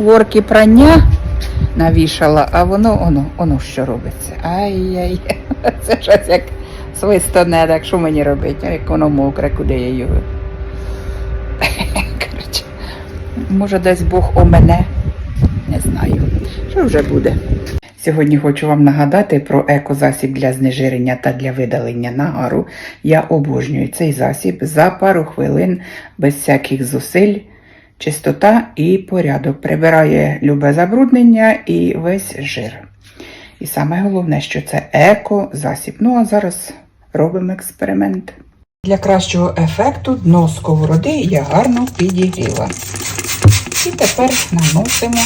шворки прання навішала, а воно, воно, воно що робиться. Ай-яй, це щось як свистоне, так що мені робити? Як воно мокре, куди я його. Коротше, може, десь Бог о мене. Не знаю. Що вже буде? Сьогодні хочу вам нагадати про екозасіб для знежирення та для видалення нагару. Я обожнюю цей засіб за пару хвилин без всяких зусиль. Чистота і порядок прибирає любе забруднення і весь жир. І саме головне, що це еко-засіб. Ну а зараз робимо експеримент. Для кращого ефекту дно сковороди я гарно підігріла. І тепер наносимо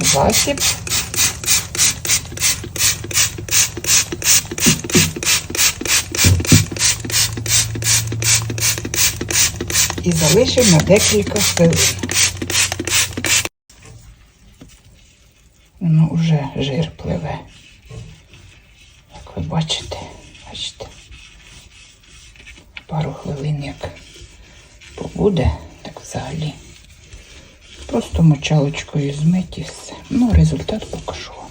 засіб. І залишив на декілька хвилин. Воно вже жир пливе. Як ви бачите, бачите. Пару хвилин як побуде, так взагалі. Просто мочалочкою змить і все. Ну, результат покажу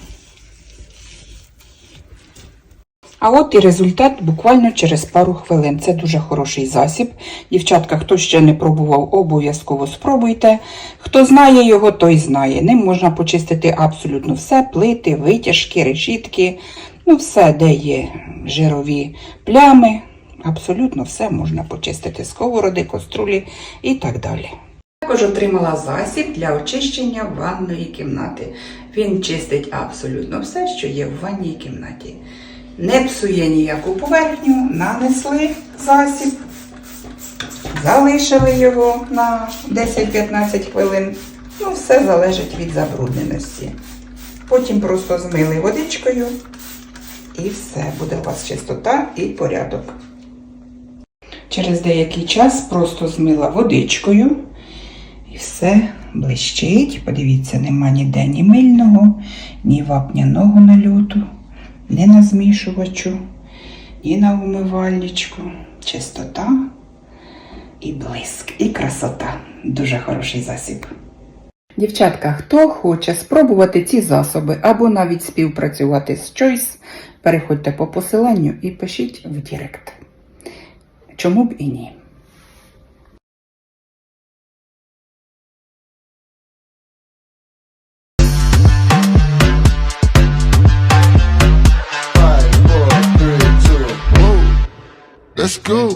А от і результат буквально через пару хвилин. Це дуже хороший засіб. Дівчатка, хто ще не пробував, обов'язково спробуйте. Хто знає його, той знає. Ним можна почистити абсолютно все: плити, витяжки, решітки. Ну, все, де є жирові плями. Абсолютно все можна почистити сковороди, каструлі і так далі. Також отримала засіб для очищення ванної кімнати. Він чистить абсолютно все, що є в ванній кімнаті. Не псує ніяку поверхню, нанесли засіб, залишили його на 10-15 хвилин. Ну, все залежить від забрудненості. Потім просто змили водичкою і все, буде у вас чистота і порядок. Через деякий час просто змила водичкою. І все блищить. Подивіться, нема ніде ні мильного, ні вапняного нальоту, ні на змішувачу, ні на умивальничку. Чистота і блиск, і красота. Дуже хороший засіб. Дівчатка, хто хоче спробувати ці засоби або навіть співпрацювати з Choice, переходьте по посиланню і пишіть в Директ. Чому б і ні? Let's go.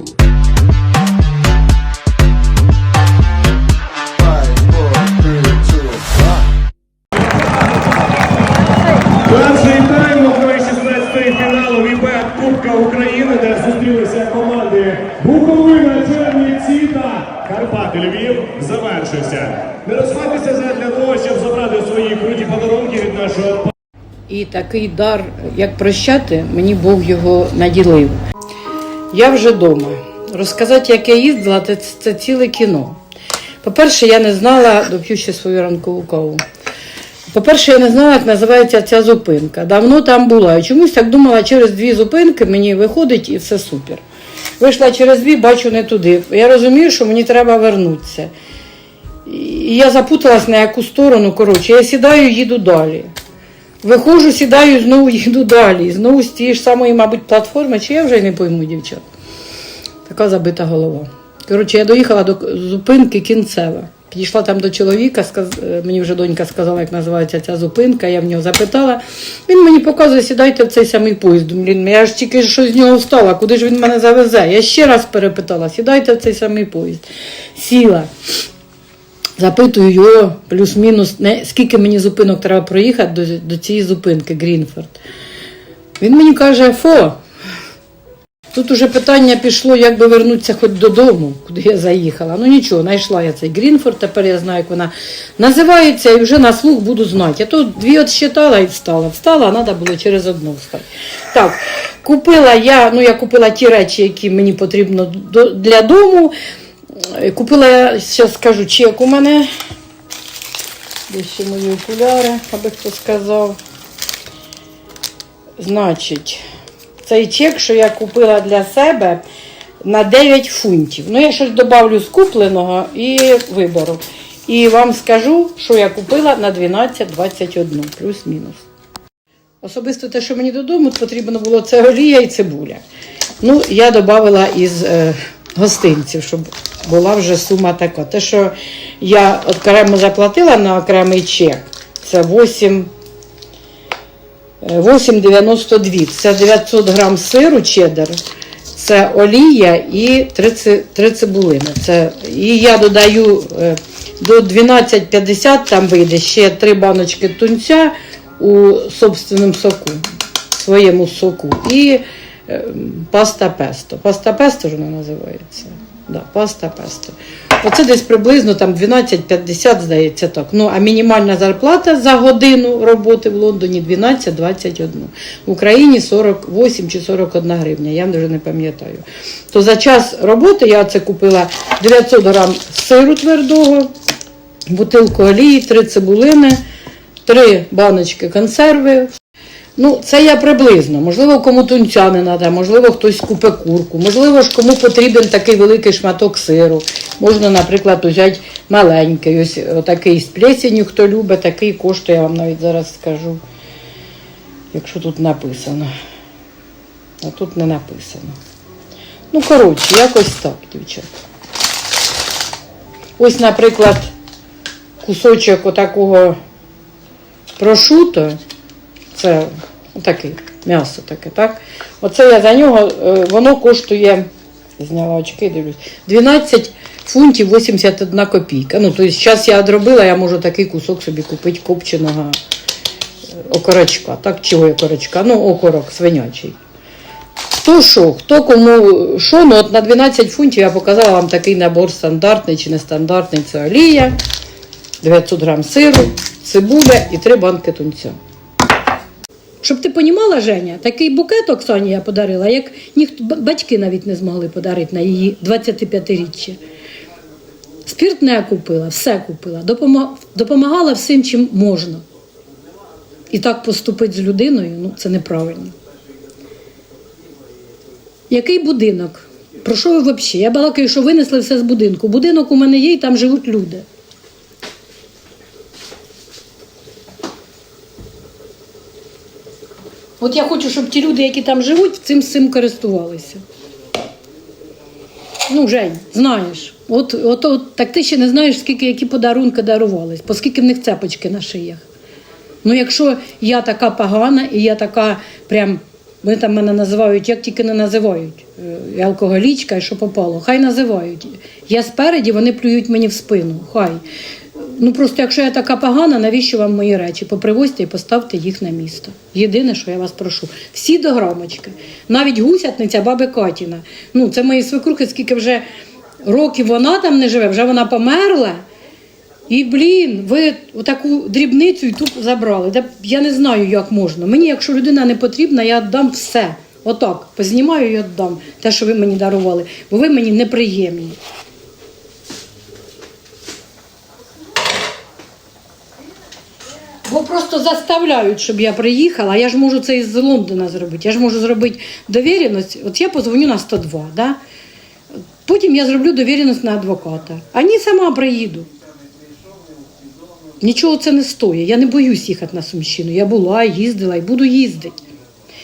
Five, four, three, two, one. Перший тайм 16-ї фіналу Вібет Кубка України, де зустрілися команди Буковина, Чернівці та Карпати Львів, завершився. Не розходьтеся для того, щоб забрати свої круті подарунки від нашого І такий дар, як прощати, мені Бог його наділив. Я вже вдома. Розказати, як я їздила, це, ціле кіно. По-перше, я не знала, доп'ю ще свою ранкову каву. По-перше, я не знала, як називається ця зупинка. Давно там була. І чомусь так думала, через дві зупинки мені виходить і все супер. Вийшла через дві, бачу не туди. Я розумію, що мені треба вернутися. І я запуталась на яку сторону. Коротше, я сідаю, їду далі. Виходжу, сідаю, знову їду далі. Знову з тієї ж самої, мабуть, платформи, чи я вже не пойму, дівчат. Така забита голова. Коротше, я доїхала до зупинки кінцева. Підійшла там до чоловіка, сказ... е, мені вже донька сказала, як називається ця зупинка, я в нього запитала. Він мені показує, сідайте в цей самий поїзд. Блін, я ж тільки що з нього встала, куди ж він мене завезе? Я ще раз перепитала, сідайте в цей самий поїзд. Сіла. Запитую його плюс-мінус, скільки мені зупинок треба проїхати до, до цієї зупинки Грінфорд. Він мені каже, фо. Тут уже питання пішло, як би вернутися хоч додому, куди я заїхала. Ну нічого, знайшла я цей Грінфорд, тепер я знаю, як вона називається, і вже на слух буду знати. Я тут дві от считала і встала. Встала, а треба було через одну встати. Так, купила я, ну я купила ті речі, які мені потрібно для дому. Е, Купила я, зараз скажу, чек у мене. Де ще мої окуляри, аби хто сказав. Значить, цей чек, що я купила для себе на 9 фунтів. Ну, я щось добавлю з купленого і виберу. І вам скажу, що я купила на 12,21, плюс-мінус. Особисто те, що мені додому потрібно було, це олія і цибуля. Ну, я додала із е, гостинців, щоб була вже сума така. Те, що я окремо заплатила на окремий чек, це 8. е, 8,92. Це 900 грам сиру чеддер, це олія і 30, 3 цибулини. Це, і я додаю е, до 12,50 там вийде ще 3 баночки тунця у собственному соку, своєму соку. І е, паста песто. Паста песто ж вона називається. Да, паста песто. Оце десь приблизно там 12,50, здається так. Ну, а мінімальна зарплата за годину роботи в Лондоні 12,21. В Україні 48 чи 41 гривня, я вже не пам'ятаю. То за час роботи я це купила 900 грам сиру твердого, бутилку олії, 3 цибулини, 3 баночки консерви. Ну, це я приблизно. Можливо, кому тунця не треба, можливо, хтось купе курку, можливо ж кому потрібен такий великий шматок сиру. Можна, наприклад, взяти маленький. Ось такий з плесенью, хто любить, такий коштує, я вам навіть зараз скажу, якщо тут написано. А тут не написано. Ну, коротше, якось так, дівчата. Ось, наприклад, кусочок отакого прошуто. Це таке м'ясо таке, так? Оце я за нього, е, воно коштує, зняла очки, дивлюсь, 12 фунтів 81 копійка. Ну, тобто, зараз я одробила, я можу такий кусок собі купити копченого е, окорочка. Так, чого окорочка? Ну, окорок свинячий. Хто що, хто кому що, ну от на 12 фунтів я показала вам такий набор стандартний чи нестандартний. Це олія, 900 грам сиру, цибуля і 3 банки тунця. Щоб ти понімала, Женя, такий букет Оксані я подарила, як ніхто батьки навіть не змогли подарити на її 25-річчя. Спирт не купила, все купила, допома- допомагала всім, чим можна. І так поступити з людиною, ну це неправильно. Який будинок? Про що ви взагалі? Я балакаю, що винесли все з будинку. Будинок у мене є, і там живуть люди. От я хочу, щоб ті люди, які там живуть, цим цим користувалися. Ну, Жень, знаєш. От, от, от так ти ще не знаєш, скільки які подарунки дарувались, по скільки в них цепочки на шиях. Ну, якщо я така погана і я така прям, вони там мене називають, як тільки не називають, е, алкоголічка, і що попало, хай називають. Я спереді, вони плюють мені в спину. Хай. Ну просто якщо я така погана, навіщо вам мої речі? Попривозьте і поставте їх на місто. Єдине, що я вас прошу. Всі до грамочки. Навіть гусятниця баби Катіна. Ну, це мої свекрухи, скільки вже років вона там не живе, вже вона померла. І, блін, ви таку дрібницю і тут забрали. Я не знаю, як можна. Мені, якщо людина не потрібна, я віддам все. Отак, познімаю і віддам те, що ви мені дарували, бо ви мені неприємні. Просто заставляють, щоб я приїхала. Я ж можу це із Лондона зробити. Я ж можу зробити довіреність. От я позвоню на 102, да? потім я зроблю довіреність на адвоката. А ні, сама приїду. Нічого це не стоїть. Я не боюсь їхати на Сумщину. Я була, їздила і буду їздити.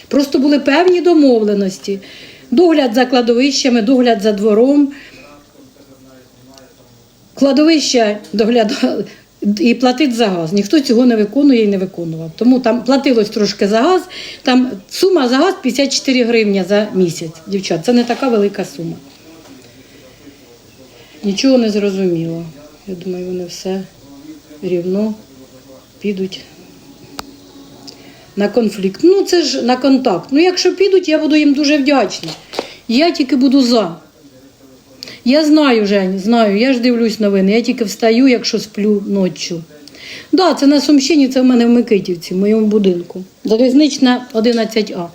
Просто були певні домовленості. Догляд за кладовищами, догляд за двором. Кладовище доглядали і платить за газ. Ніхто цього не виконує і не виконував. Тому там платилось трошки за газ. Там сума за газ 54 гривні за місяць. Дівчат, це не така велика сума. Нічого не зрозуміло. Я думаю, вони все рівно підуть на конфлікт. Ну, це ж на контакт. Ну, якщо підуть, я буду їм дуже вдячна. Я тільки буду за. Я знаю, Жень, знаю, я ж дивлюсь новини. Я тільки встаю, якщо сплю ночі. Да, це на Сумщині, це в мене в Микитівці, в моєму будинку. Залізнична 11А.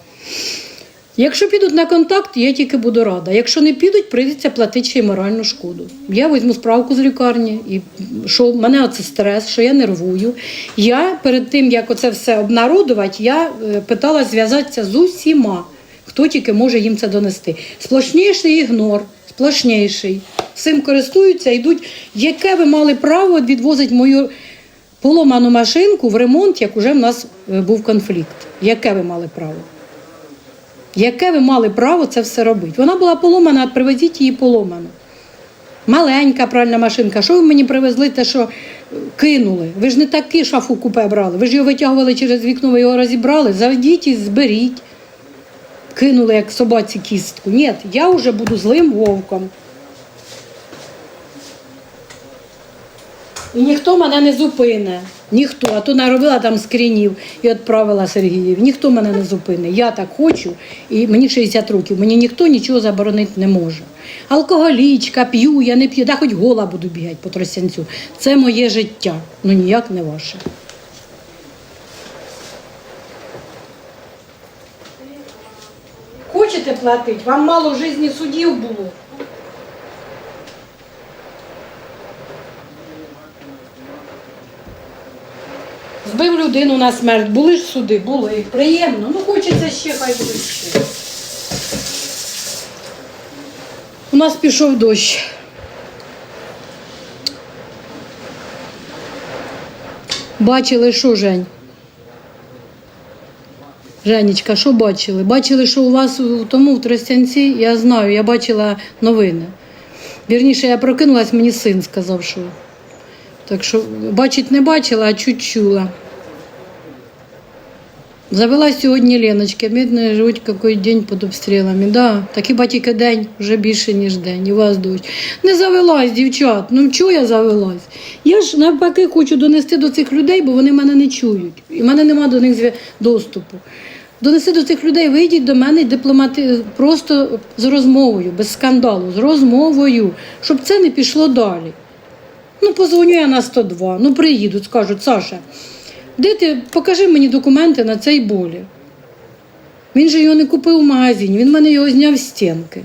Якщо підуть на контакт, я тільки буду рада. Якщо не підуть, прийдеться платити ще й моральну шкоду. Я візьму справку з лікарні, і що в мене оце стрес, що я нервую. Я перед тим, як оце все обнародувати, я е, питала зв'язатися з усіма, хто тільки може їм це донести. Сплошніший ігнор, сплошніший. Всім користуються, йдуть. Яке ви мали право відвозити мою поломану машинку в ремонт, як уже в нас е, був конфлікт? Яке ви мали право? Яке ви мали право це все робити? Вона була поломана, от привезіть її поломану. Маленька пральна машинка. Що ви мені привезли те, що е, кинули? Ви ж не такі шафу купе брали. Ви ж його витягували через вікно, ви його розібрали. Заведіть і зберіть. Кинули як собаці кістку. Ні, я вже буду злим вовком. І ніхто мене не зупине. Ніхто. А то наробила там скрінів і відправила Сергіїв. Ніхто мене не зупине. Я так хочу, і мені 60 років. Мені ніхто нічого заборонити не може. Алкоголічка, п'ю, я не п'ю, да хоч гола буду бігати по тростянцю. Це моє життя, ну ніяк не ваше. Платити? Вам мало в житті судів було. Збив людину на смерть. Були ж суди, були. Приємно. Ну хочеться ще, хай буде ще. У нас пішов дощ. Бачили, що, Жень? Женечка, що бачили? Бачили, що у вас у тому в Тростянці, я знаю, я бачила новини. Вірніше, я прокинулась, мені син сказав, що. Так що бачить не бачила, а чуть чула. Завела сьогодні Леночка, бідна живуть який день під обстрілами. Да, так хіба тільки день, вже більше, ніж день, і вас дощ. Не завелась, дівчат. Ну чого я завелась? Я ж навпаки хочу донести до цих людей, бо вони мене не чують. І в мене немає до них доступу. Донести до цих людей, вийдіть до мене дипломати просто з розмовою, без скандалу, з розмовою, щоб це не пішло далі. Ну, позвоню я на 102, ну приїдуть, скажуть, Саша, де ти покажи мені документи на цей болі. Він же його не купив в магазині, він мене його зняв з стінки.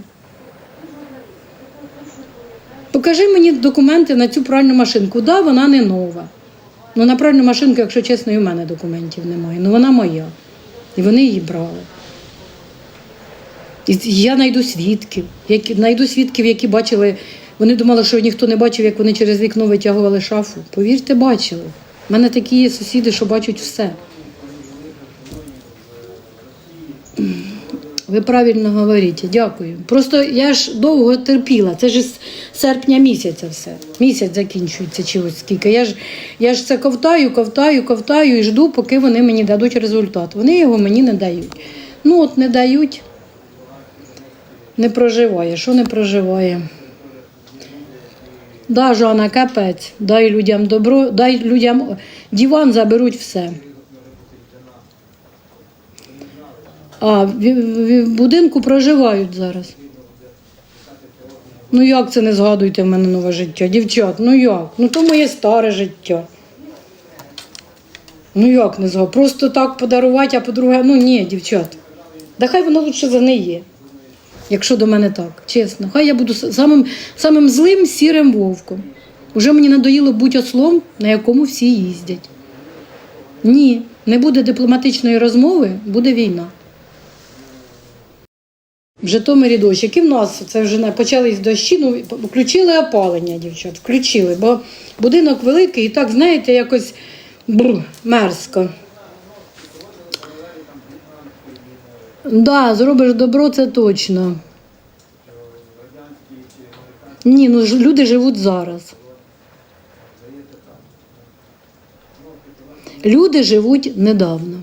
Покажи мені документи на цю пральну машинку. Да, вона не нова. Ну, на пральну машинку, якщо чесно, і в мене документів немає. Ну вона моя. І вони її брали. І я знайду свідків, які знайду свідків, які бачили. Вони думали, що ніхто не бачив, як вони через вікно витягували шафу. Повірте, бачили. У мене такі є сусіди, що бачать все. Ви правильно говорите, дякую. Просто я ж довго терпіла. Це ж з серпня місяця все. Місяць закінчується чи ось скільки. Я ж, я ж це ковтаю, ковтаю, ковтаю і жду, поки вони мені дадуть результат. Вони його мені не дають. Ну от не дають, не проживає. Що не проживає? Да, Жанна, капець. Дай людям добро, дай людям диван, заберуть все. А в, будинку проживають зараз. Ну як це не згадуйте в мене нове життя? Дівчат, ну як? Ну то моє старе життя. Ну як не згадую? Просто так подарувати, а по-друге, ну ні, дівчат. Да хай воно лучше за неї. Якщо до мене так, чесно. Хай я буду самим, самим злим сірим вовком. Уже мені надоїло бути ослом, на якому всі їздять. Ні, не буде дипломатичної розмови, буде війна. В Житомирі дощ. Які в нас це вже почались дощі, ну включили опалення, дівчат, включили, бо будинок великий і так, знаєте, якось бр, мерзко. Да, зробиш добро, це точно. Ні, ну ж люди живуть зараз. Люди живуть недавно.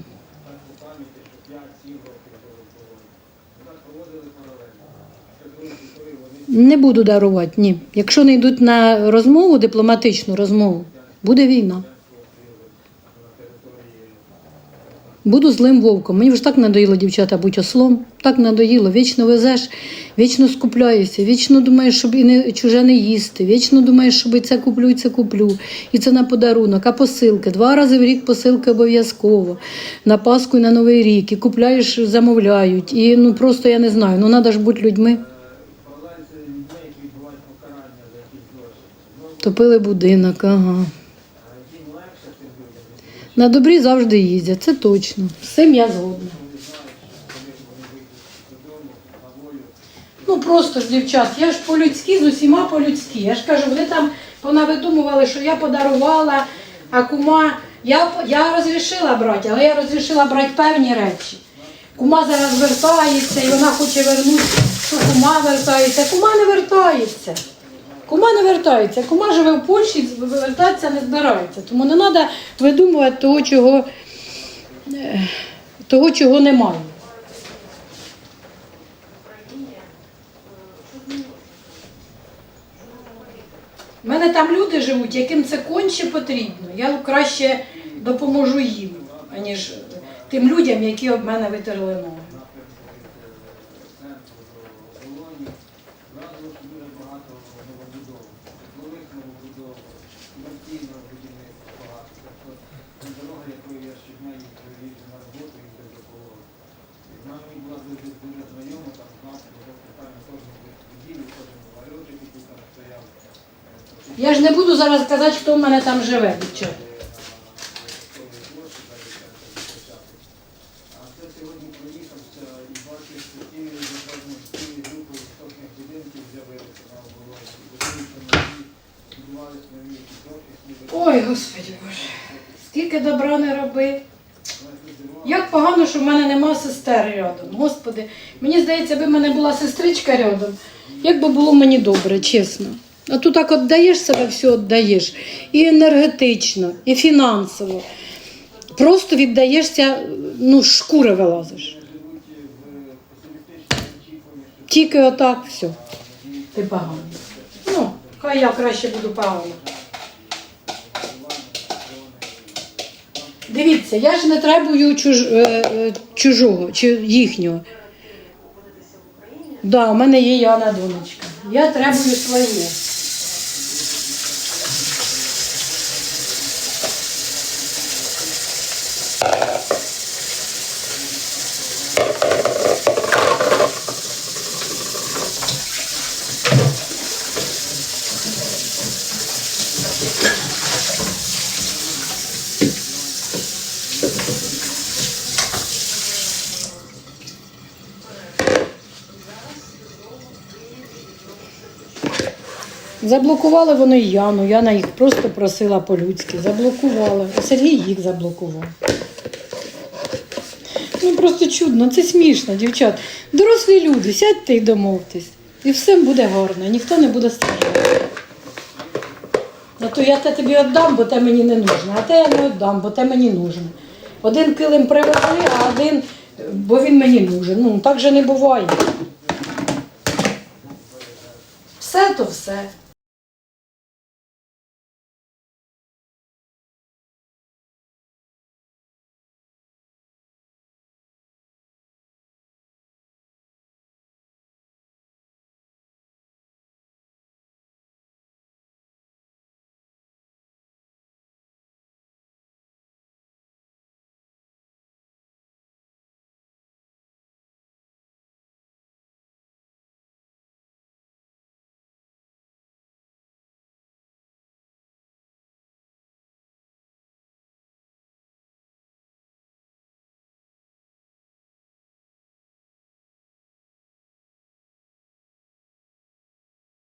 Не буду дарувати, ні. Якщо не йдуть на розмову, дипломатичну розмову, буде війна. Буду злим вовком. Мені вже так надоїло, дівчата, бути ослом. Так надоїло. Вічно везеш, вічно скупляєшся, вічно думаєш, щоб і не чуже не їсти. Вічно думаєш, щоб і це куплю, і це куплю. І це на подарунок. А посилки. Два рази в рік посилки обов'язково. На Пасху і на Новий рік. І купляєш, замовляють. І ну просто я не знаю. Ну треба ж бути людьми. Топили будинок, ага. На добрі завжди їздять, це точно. З цим я згодна. Ну, просто ж дівчат, я ж по-людськи, з усіма по-людськи. Я ж кажу, вони там понавидумували, що я подарувала, а кума. Я, я розрішила брати, але я розрішила брати певні речі. Кума зараз вертається і вона хоче вернути, що кума вертається. Кума не вертається. Кума не вертається. Кума живе в Польщі, вертатися не збирається. Тому не треба видумувати того, чого, е, того, чого немає. У мене там люди живуть, яким це конче потрібно. Я краще допоможу їм, аніж тим людям, які об мене витерли ноги. Дорога, якою я щодня їздив їжджу на роботу і без допомоги. Вона мені була дуже дуже знайома, там знав, що питання кожен будівлі, кожен ларьочок, який там стояв. Я ж не буду зараз казати, хто в мене там живе. дівчата. Ой, Господи Боже, скільки добра не роби. Як погано, що в мене нема сестер рядом. Господи, мені здається, якби в мене була сестричка рядом, як би було мені добре, чесно. А тут так віддаєш себе, все віддаєш. І енергетично, і фінансово. Просто віддаєшся, ну, шкури вилазиш. Тільки отак все. Ти поганий. Ну, хай я краще буду поганий. Дивіться, я ж не требую чуж, е, е, чужого чи їхнього. Да, у мене є Яна донечка. Я требую своє. Заблокували вони Яну. Яна їх просто просила по-людськи. Заблокували. А Сергій їх заблокував. Ну просто чудно, це смішно, дівчат. Дорослі люди, сядьте і домовтесь. І все буде гарно, ніхто не буде страждати. Ну то я те тобі віддам, бо те мені не нужно, а те я не віддам, бо те мені нужно. Один килим привезли, а один, бо він мені нужен. Ну так же не буває. Все то все.